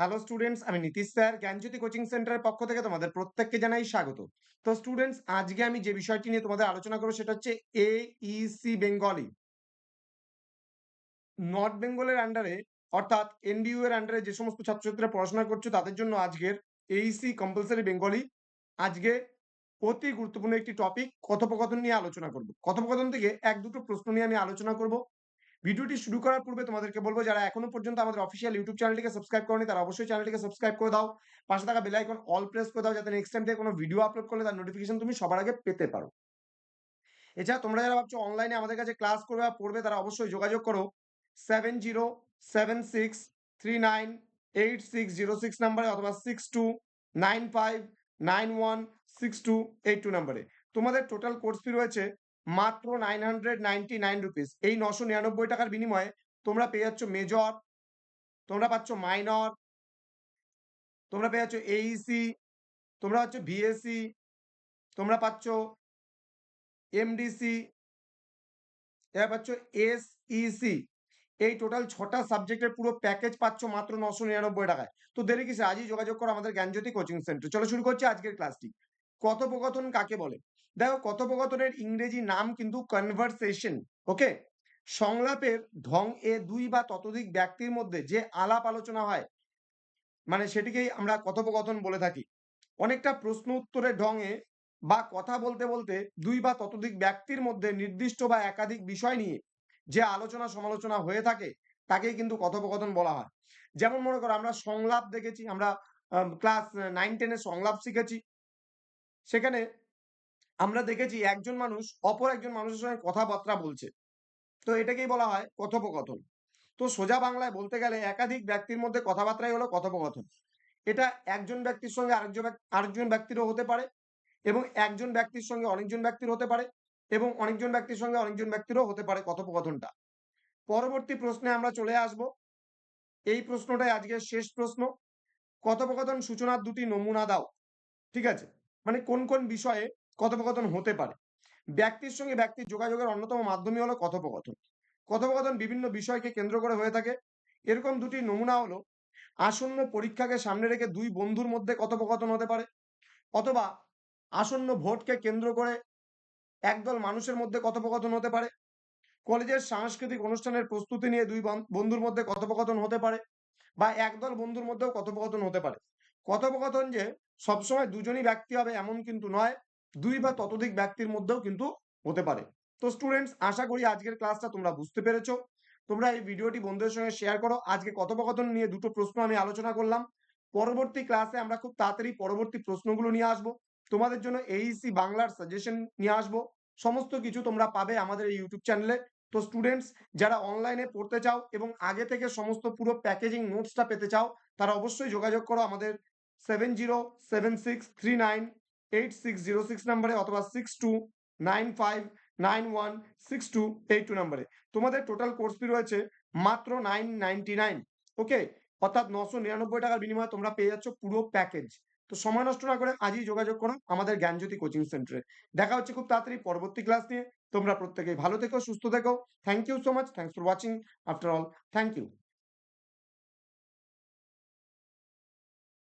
Hello students আমি Nitish sir, জ্ঞানজ্যোতি coaching সেন্টারের পক্ষ থেকে তোমাদের প্রত্যেককে জানাই স্বাগত। তো স্টুডেন্টস আজকে আমি যে বিষয়টি নিয়ে তোমাদের আলোচনা করব সেটা হচ্ছে এইসি বেঙ্গলি নর্থ বেঙ্গলের আন্ডারে অর্থাৎ এনবিইউ এর আন্ডারে যে সমস্ত ছাত্রছাত্রীরা পড়াশোনা করছ, তাদের জন্য আজকের এইসি কম্পালসারি বেঙ্গলি আজকে অতি গুরুত্বপূর্ণ একটি টপিক কথোপকথন নিয়ে আলোচনা করব। কথোপকথন থেকে এক দুটো প্রশ্ন নিয়ে আমি আলোচনা করব। ভিডিওটি শুরু করার পূর্বে তোমাদেরকে বলব, যারা এখনও পর্যন্ত আমাদের অফিসিয়াল ইউটিউব চ্যানেলটিকে সাবস্ক্রাইব করেনি, তারা অবশ্যই চ্যানেলটিকে সাবস্ক্রাইব করে দাও। পাশে থাকা বেল আইকন অল প্রেস করে দাও, যাতে নেক্সট টাইম থেকে কোনো ভিডিও আপলোড করলে তার নোটিফিকেশন তুমি সবার আগে পেতে পারো। এছাড়া তোমরা যারা ভাবছ অনলাইনে আমাদের কাছে ক্লাস করবে বা পড়বে, তারা অবশ্যই যোগাযোগ করো। Seven zero seven six three nine eight six zero six নাম্বারে অথবা six two nine five nine one six two eight two নাম্বারে তোমাদের টোটাল কোর্স ফি রয়েছে মাত্র nine hundred ninety nine rupees এই নশো নিরানব্বই টাকার বিনিময়ে তোমরা পেয়ে যাচ্ছ মেজর তোমরা পাচ্ছ মাইনর তোমরা পেয়ে যাচ্ছ এইসি তোমরা পাচ্ছ ভিএসসি তোমরা পাচ্ছ এমডিসি এবার পাচ্ছ এসইসি এই টোটাল ছটা সাবজেক্টের পুরো প্যাকেজ পাচ্ছ মাত্র নশো নিরানব্বই টাকায়। তো দেরি কিসে আজই যোগাযোগ করো আমাদের জ্ঞানজ্যোতি কোচিং সেন্টার চলো শুরু করছি আজকের ক্লাসটি কথোপকথন কাকে বলে? দেখো, কথোপকথনের ইংরেজি নাম কিন্তু কনভারসেশন ওকে সংলাপের ঢং এ দুই বা ততোধিক ব্যক্তির মধ্যে যে আলাপ আলোচনা হয় মানে সেটিকেই আমরা কথোপকথন বলে থাকি। অনেকটা প্রশ্ন উত্তরের ঢঙে বা কথা বলতে বলতে দুই বা ততোধিক ব্যক্তির মধ্যে নির্দিষ্ট বা একাধিক বিষয় নিয়ে যে আলোচনা সমালোচনা হয়ে থাকে, তাকেই কিন্তু কথোপকথন বলা হয়। যেমন মনে করো, আমরা সংলাপ দেখেছি, আমরা ক্লাস নাইন টেনে সংলাপ শিখেছি সেখানে আমরা দেখেছি একজন মানুষ অপর একজন মানুষের সঙ্গে কথাবার্তা বলছে। তো এটাকেই বলা হয় কথোপকথন। তো সোজা বাংলায় বলতে গেলে একাধিক ব্যক্তির মধ্যে কথাবার্তাই হলো কথোপকথন। এটা একজন ব্যক্তির সঙ্গে আরেকজন আরেকজন ব্যক্তিরও হতে পারে এবং একজন ব্যক্তির সঙ্গে অনেকজন ব্যক্তির হতে পারে এবং অনেকজন ব্যক্তির সঙ্গে অনেকজন ব্যক্তিরও হতে পারে কথোপকথনটা। পরবর্তী প্রশ্নে আমরা চলে আসব। এই প্রশ্নটাই আজকের শেষ প্রশ্ন। কথোপকথন সূচনার দুটি নমুনা দাও, ঠিক আছে? মানে কোন কোন বিষয়ে কথোপকথন হতে পারে? ব্যক্তির সঙ্গে ব্যক্তির যোগাযোগের অন্যতম মাধ্যমই হলো কথোপকথন। কথোপকথন বিভিন্ন বিষয়কে কেন্দ্র করে হয়ে থাকে। এরকম দুটি নমুনা হলো, আসন্ন পরীক্ষাকে সামনে রেখে দুই বন্ধুর মধ্যে কথোপকথন হতে পারে, অথবা আসন্ন ভোটকে কেন্দ্র করে একদল মানুষের মধ্যে কথোপকথন হতে পারে, কলেজের সাংস্কৃতিক অনুষ্ঠানের প্রস্তুতি নিয়ে দুই বন্ধুর মধ্যে কথোপকথন হতে পারে, বা একদল বন্ধুর মধ্যেও কথোপকথন হতে পারে। কথোপকথন যে সবসময় দুজনই ব্যক্তি হবে এমন কিন্তু নয়, দুই বা ততোধিক ব্যক্তির মধ্যেও কিন্তু হতে পারে। তো স্টুডেন্টস আশা করি আজকের ক্লাসটা তোমরা বুঝতে পেরেছ। তোমরা এই ভিডিওটি বন্ধুদের সঙ্গে শেয়ার করো। আজকে কথোপকথন নিয়ে দুটো প্রশ্ন আমি আলোচনা করলাম। পরবর্তী ক্লাসে আমরা খুব তাড়াতাড়ি পরবর্তী প্রশ্নগুলো নিয়ে আসব। তোমাদের জন্য এইসি বাংলার সাজেশন নিয়ে আসব। সমস্ত কিছু তোমরা পাবে আমাদের এই ইউটিউব চ্যানেলে তো স্টুডেন্টস যারা অনলাইনে পড়তে চাও এবং আগে থেকে সমস্ত পুরো প্যাকেজিং নোটসটা পেতে চাও, তারা অবশ্যই যোগাযোগ করো আমাদের seven zero seven six three nine eight six zero six নাম্বারে অথবা six two nine five nine one six two eight two নাম্বারে তোমাদের টোটাল কোর্স ফি রয়েছে মাত্র নাইন নাইনটি নাইন ওকে অর্থাৎ নশো নিরানব্বই টাকার বিনিময়ে তোমরা পেয়ে যাচ্ছ পুরো প্যাকেজ তো সময় নষ্ট না করে আজই যোগাযোগ করো আমাদের জ্ঞানজ্যোতি কোচিং সেন্টারে দেখা হচ্ছে খুব তাড়াতাড়ি পরবর্তী ক্লাস নিয়ে। তোমরা প্রত্যেকেই ভালো থেকো, সুস্থ থেকো। Thank you so much thanks for watching after all thank you